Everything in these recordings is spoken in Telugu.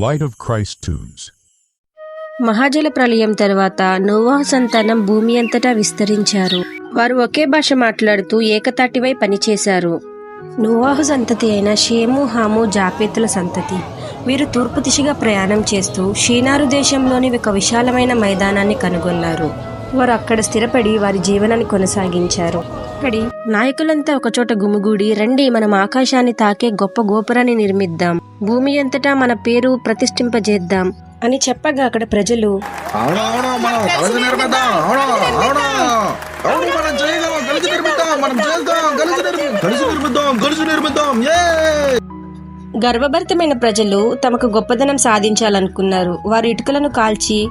Light of Christ Tunes. మహాజల ప్రళయం తర్వాత నోవా సంతానం భూమి అంతటా విస్తరించారు. వారు ఒకే భాష మాట్లాడుతూ ఏకతాటివై పనిచేశారు. నోవాహు సంతతి అయిన షేము హాము జాపేతుల సంతతి. వీరు తూర్పు దిశగా ప్రయాణం చేస్తూ షీనారు దేశంలోని ఒక విశాలమైన మైదానాన్ని కనుగొన్నారు. వారు అక్కడ స్థిరపడి వారి జీవనాన్ని కొనసాగించారు. అక్కడి నాయకులంతా ఒకచోట గుమిగూడి రండి మనం ఆకాశాన్ని తాకే గొప్ప గోపురాన్ని నిర్మిద్దాం. భూమి అంతటా మన పేరు ప్రతిష్ఠింపజేద్దాం. అని చెప్పగా అక్కడ ప్రజలు మనం చేద్దాం నిర్మిద్దాం నిర్మిద్దాం గర్వభరితమైన ప్రజలు తమకు గొప్పదనం సాధించాలనుకున్నారు. వారు ఇటుకలను కాల్చి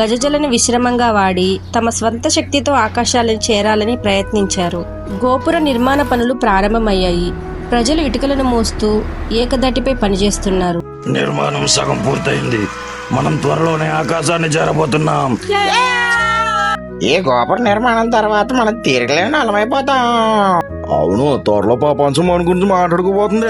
గజజలను విశ్రమంగా వాడి తమ స్వంత శక్తితో ఆకాశాలను చేరాలని ప్రయత్నించారు. గోపుర నిర్మాణ పనులు ప్రారంభమయ్యాయి. ప్రజలు ఇటుకలను మోస్తూ ఏకదాటిపై పనిచేస్తున్నారు. నిర్మాణం సగం పూర్తయింది. మనం త్వరలోనే ఆకాశాన్ని చేరబోతున్నాం. ఈ గోపుర నిర్మాణం తర్వాత మనం తిరగలేని అలమైపోతాం అవును త్వరలో పాపాంశం మన గురించి మాట్లాడుకోబోతుంది.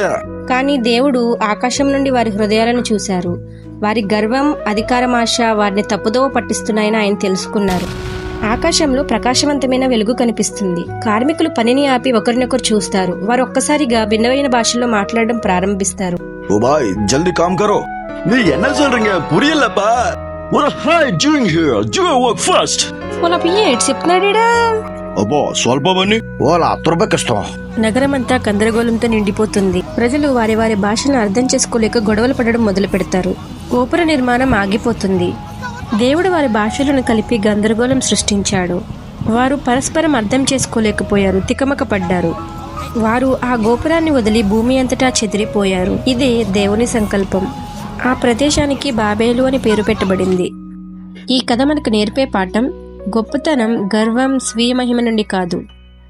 కానీ దేవుడు ఆకాశం నుండి వారి హృదయాలను చూశారు. వారి గర్వం అధికారమాష వారిని తప్పుదోవ పట్టిస్తున్నాయని ఆయన తెలుసుకున్నారు. ఆకాశంలో ప్రకాశవంతమైన వెలుగు కనిపిస్తుంది. కార్మికులు పనిని ఆపి ఒకరినొకరు చూస్తారు. వారు ఒక్కసారిగా భిన్నమైన భాషల్లో మాట్లాడడం ప్రారంభిస్తారు. ఓ బాయ్ జల్దీ కామ్ కరో. What are I doing here? Do your work first. వాళ్ళ స్వల్పమని నగరమంతా గందరగోళంతో నిండిపోతుంది. ప్రజలు వారి వారి భాషను అర్థం చేసుకోలేక గొడవలు పడడం మొదలు పెడతారు. గోపుర నిర్మాణం ఆగిపోతుంది. దేవుడు వారి భాషలను కలిపి గందరగోళం సృష్టించాడు. వారు పరస్పరం అర్థం చేసుకోలేకపోయారు తికమక పడ్డారు వారు ఆ గోపురాన్ని వదిలి భూమి అంతటా చెదిరిపోయారు. ఇదే దేవుని సంకల్పం. ఆ ప్రదేశానికి బాబేలు అని పేరు పెట్టబడింది. ఈ కథ మనకు నేర్పే పాఠం గొప్పతనం గర్వం స్వీయ మహిమ నుండి కాదు.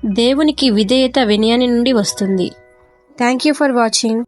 దేవునికి విధేయత వినయాన్ని నుండి వస్తుంది. Thank you for watching